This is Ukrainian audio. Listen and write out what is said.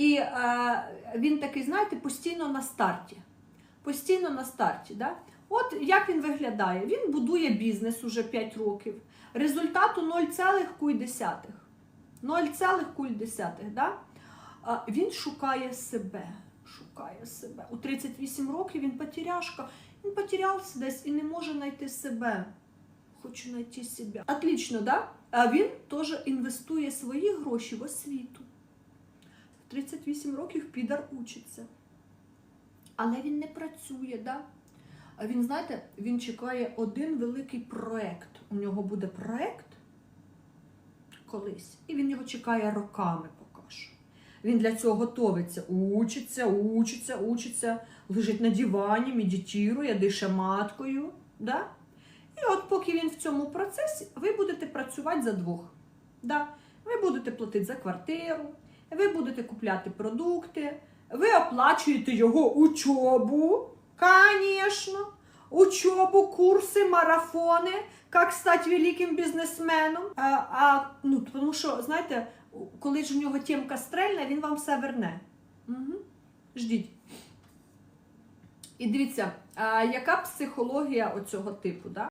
І е, він такий, знаєте, постійно на старті. Постійно на старті. Да? От як він виглядає? Він будує бізнес уже 5 років. Результату 0,1. 0,1. Да? Він шукає себе. Шукає себе. У 38 років він потеряшка. Він потерявся десь і не може знайти себе. Хочу знайти себе. Отлично, да? А він теж інвестує свої гроші в освіту. В 38 років підар учиться. Але він не працює, да? А він, знаєте, він чекає один великий проект. У нього буде проект колись, і він його чекає роками поки що. Він для цього готовиться, учиться, учиться, учиться, лежить на дивані, медитує, дише маткою. Да? І от поки він в цьому процесі, ви будете працювати за двох. Да? Ви будете платити за квартиру, ви будете купляти продукти, ви оплачуєте його учобу, звісно, учобу, курси, марафони, як стати великим бізнесменом. А, а, ну, тому що, знаєте, коли ж у нього тємка стрельне, він вам все верне. Угу. Ждіть. І дивіться, а, яка психологія оцього типу? Да?